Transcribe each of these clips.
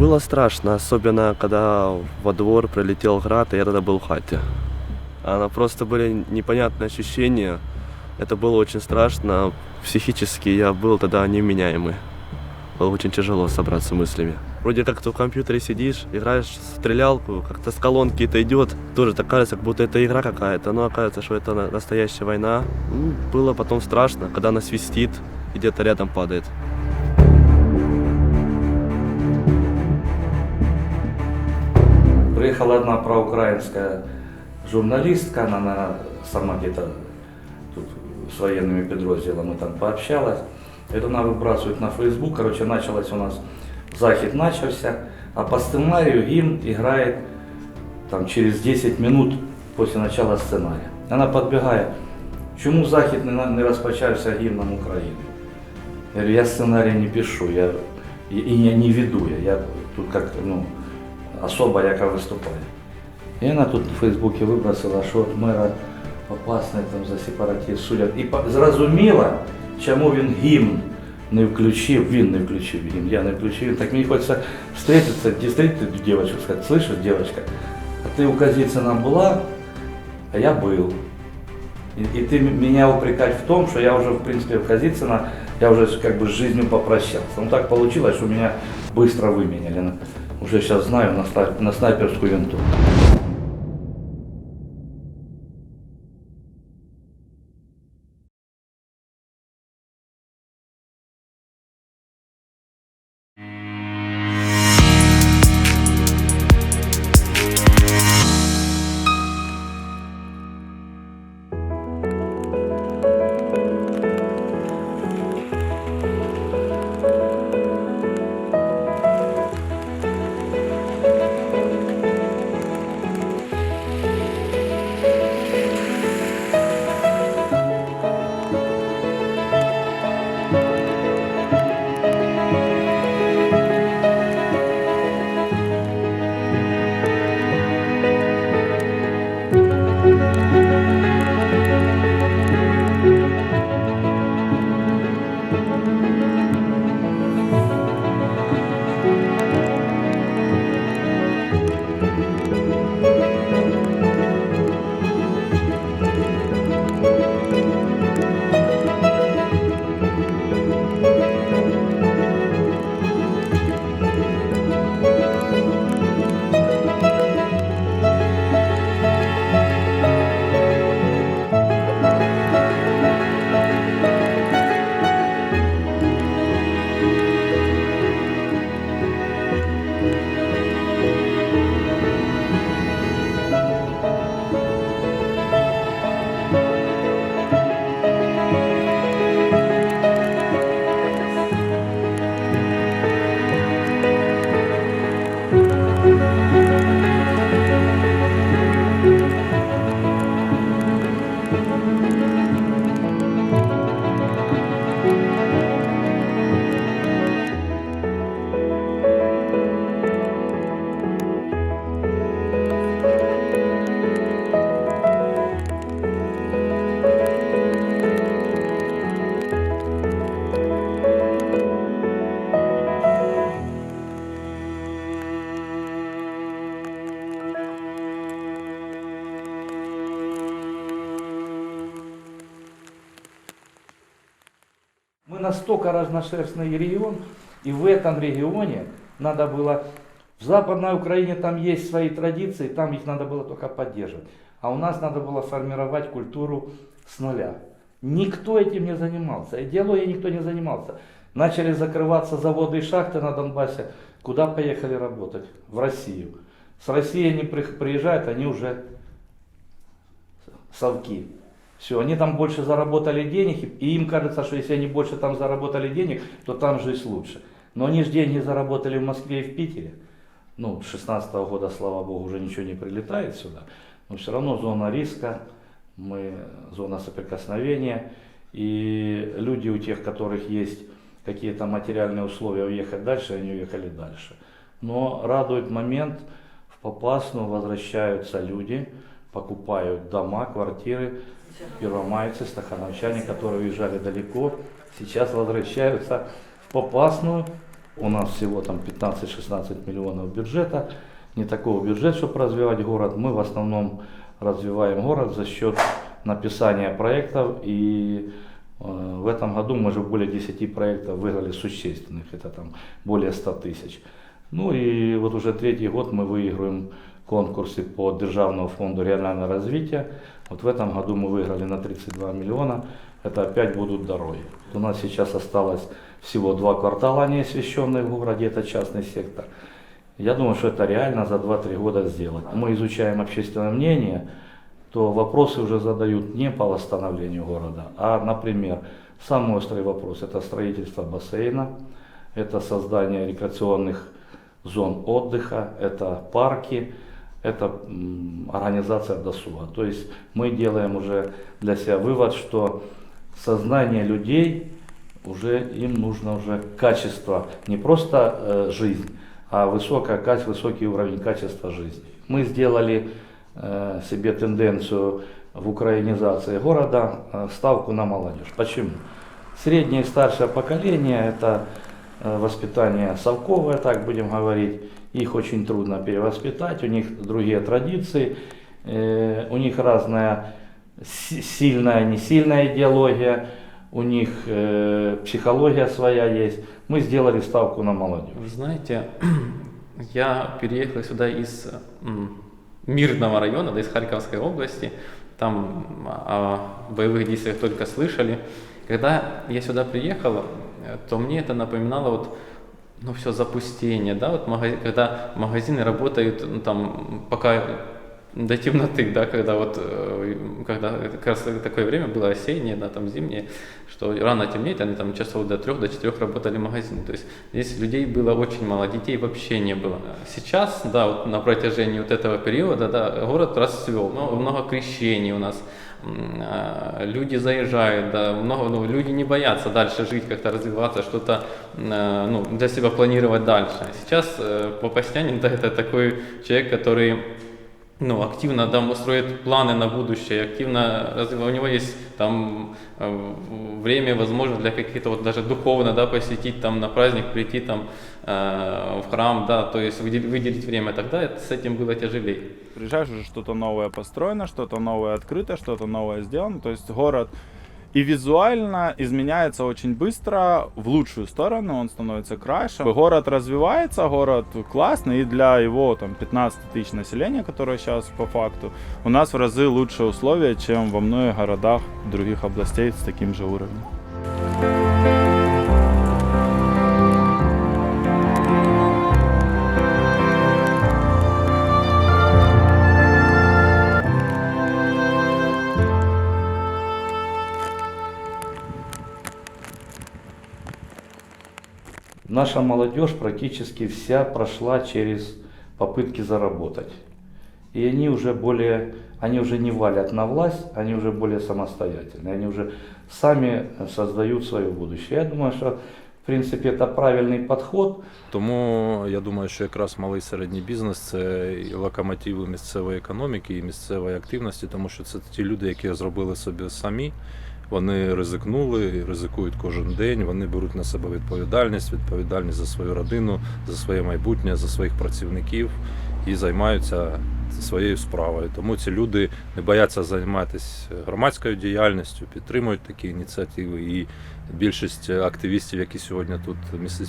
Было страшно, особенно когда во двор прилетел град, и я тогда был в хате. Она просто были непонятные ощущения. Это было очень страшно. Психически я был тогда неменяемый. Было очень тяжело собраться мыслями. Вроде как ты в компьютере сидишь, играешь в стрелялку, как-то с колонки это идет. Тоже так кажется, как будто это игра какая-то, но оказывается, что это на- настоящая война. Было потом страшно, когда она свистит и где-то рядом падает. Приехала одна проукраинская журналистка, она, наверное, сама где-то тут с военными подразделами там пообщалась. Это она выбрасывает на Facebook. Короче, началось у нас, захід начался, а по сценарию гимн играет там через 10 минут после начала сценария. Она подбегает, чому захід не, на- не розпочався гімном України? Я говорю, я сценарий не пишу, я и, и не, не веду я, я тут как ну, особа, яка виступає. І вона тут в Фейсбуці вибросила, що от мера опасний там за сепаратист судять. І по- зрозуміла, чому він гімн не включив, він не включив гімн, я не включив. Так мені хочеться встретиться, встретити дівчинку, сказати, слышиш, дівчинка, а ти у Казицына була, а я был. И, и ты м- меня упрекать в том, что я уже, в принципе, в Казицына, я уже как бы с жизнью попрощался. Ну так получилось, что меня быстро выменяли. Уже сейчас знаю на снайперскую винтовку. Настолько разношерстный регион, и в этом регионе надо было... В Западной Украине там есть свои традиции, там их надо было только поддерживать. А у нас надо было формировать культуру с нуля. Никто этим не занимался, идеологией никто не занимался. Начали закрываться заводы и шахты на Донбассе. Куда поехали работать? В Россию. С России они при- приезжают, они уже совки. Все, они там больше заработали денег, и- им кажется, что если они больше там заработали денег, то там жизнь лучше. Но они же деньги заработали в Москве и в Питере. Ну, с 16 года, слава богу, уже ничего не прилетает сюда. Но все равно зона риска, мы, зона соприкосновения. И люди у тех, которых есть какие-то материальные условия уехать дальше, они уехали дальше. Но радует момент, в Попасну возвращаются люди, покупают дома, квартиры, первомайцы, стахановчане, которые уезжали далеко, сейчас возвращаются в Попасную У нас всего там 15-16 миллионов бюджета. Не такого бюджета, чтобы развивать город. Мы в основном развиваем город за счет написания проектов. И э, в этом году мы же более 10 проектов выиграли существенных. Это там более 100 тысяч. Ну и вот уже третий год мы выигрываем конкурсы по Державному фонду регионального развития. Вот в этом году мы выиграли на 32 миллиона. Это опять будут дороги. У нас сейчас осталось всего два квартала не освещенных в городе, это частный сектор. Я думаю, что это реально за 2-3 года сделать. Мы изучаем общественное мнение, то вопросы уже задают не по восстановлению города, а, например, самый острый вопрос – это строительство бассейна, это создание рекреационных зон отдыха, это парки, это организация досуга. То есть мы делаем уже для себя вывод, что сознание людей уже им нужно уже качество, не просто э, жизнь, а высокое, каче- высокий уровень качества жизни. Мы сделали э, себе тенденцию в украинизации города, э, ставку на молодежь. Почему? Среднее и старшее поколение – это воспитание совковое, так будем говорить. Их очень трудно перевоспитать, у них другие традиции, э, у них разная си- сильная, не сильная идеология, у них э, психология своя есть. Мы сделали ставку на молодежь. Вы знаете, я переехал сюда из Мирного района, да, из Харьковской области. Там о боевых действиях только слышали. Когда я сюда приехал, э, то мне это напоминало вот ну, все запустение, да, вот магазин, когда магазины работают, ну, там, пока до темноты, да, когда вот, э, когда как раз такое время было осеннее, да, там зимнее, что рано темнеет, они там часов до трех, до четырех работали магазины, то есть здесь людей было очень мало, детей вообще не было. Сейчас, да, вот на протяжении вот этого периода, да, город расцвел, много, много крещений у нас, а, люди заезжают, да, много, ну, люди не боятся дальше жить, как-то развиваться, что-то э, ну, для себя планировать дальше. Сейчас э, Попастянин, да, это такой человек, который ну, активно там строит планы на будущее, активно у него есть там э, время, возможность для каких-то вот даже духовно, да, посетить там на праздник, прийти там э, в храм, да, то есть выделить, выделить время, тогда это, с этим было тяжелее. Приезжаешь, уже что-то новое построено, что-то новое открыто, что-то новое сделано. То есть город и визуально изменяется очень быстро в лучшую сторону, он становится краше. Город развивается, город классный, и для его там 15 тысяч населения, которое сейчас по факту, у нас в разы лучшие условия, чем во многих городах других областей с таким же уровнем. Наша молодежь практически вся прошла через попытки заработать. И они уже более, они уже не валят на власть, они уже более самостоятельные, они уже сами создают свое будущее. Я думаю, что в принципе это правильный подход. Тому я думаю, що якраз малий і середній бізнес це і локомотиви місцевої економіки і місцевої активності, тому що це ті люди, які зробили собі самі. Вони ризикнули, ризикують кожен день. Вони беруть на себе відповідальність, відповідальність за свою родину, за своє майбутнє, за своїх працівників і займаються своєю справою. Тому ці люди не бояться займатися громадською діяльністю, підтримують такі ініціативи. І більшість активістів, які сьогодні тут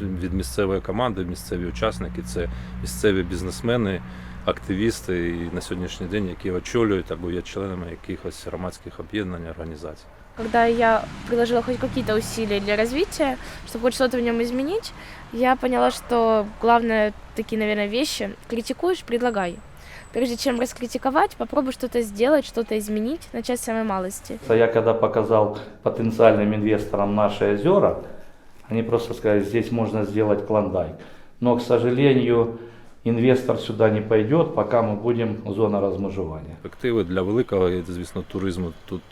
від місцевої команди, місцеві учасники, це місцеві бізнесмени, активісти і на сьогоднішній день, які очолюють або є членами якихось громадських об'єднань, організацій. Когда я приложила хоть какие-то усилия для развития, чтобы хоть что-то в нем изменить, я поняла, что главное такие, наверное, вещи критикуешь, предлагай. Прежде чем раскритиковать, попробуй что-то сделать, что-то изменить, начать с самой малости. Я когда показал потенциальным инвесторам наши озера, они просто сказали, здесь можно сделать клондайк. Но, к сожалению, инвестор сюда не пойдет, пока мы будем зона размежевания. Перспективи для великого, звісно, туризму тут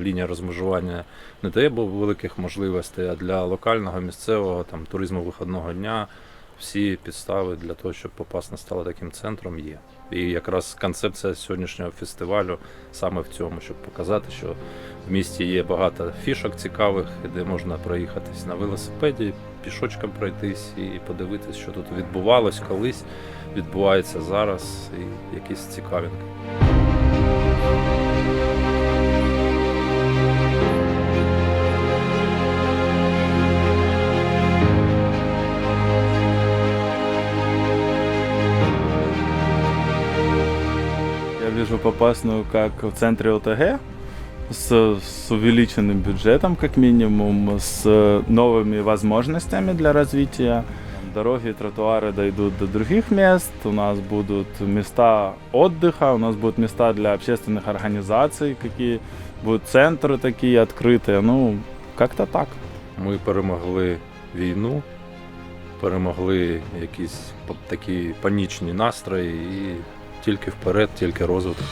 лінія розмежування не дає великих можливостей, а для локального, місцевого там туризму виходного дня всі підстави для того, щоб Попасна стала таким центром, є. І якраз концепція сьогоднішнього фестивалю саме в цьому, щоб показати, що в місті є багато фішок цікавих, де можна проїхатись на велосипеді, пішочком пройтись і подивитись, що тут відбувалось колись, відбувається зараз, і якісь цікавинки. вижу Попасную как в центре ОТГ с, с увеличенным бюджетом, как минимум, с новыми возможностями для развития. Дороги и тротуары дойдут до других мест, у нас будут места отдыха, у нас будут места для общественных организаций, какие будут центры такие открытые, ну, как-то так. Ми перемогли війну, перемогли якісь п- такі панічні настрої і тільки вперед, тільки розвиток.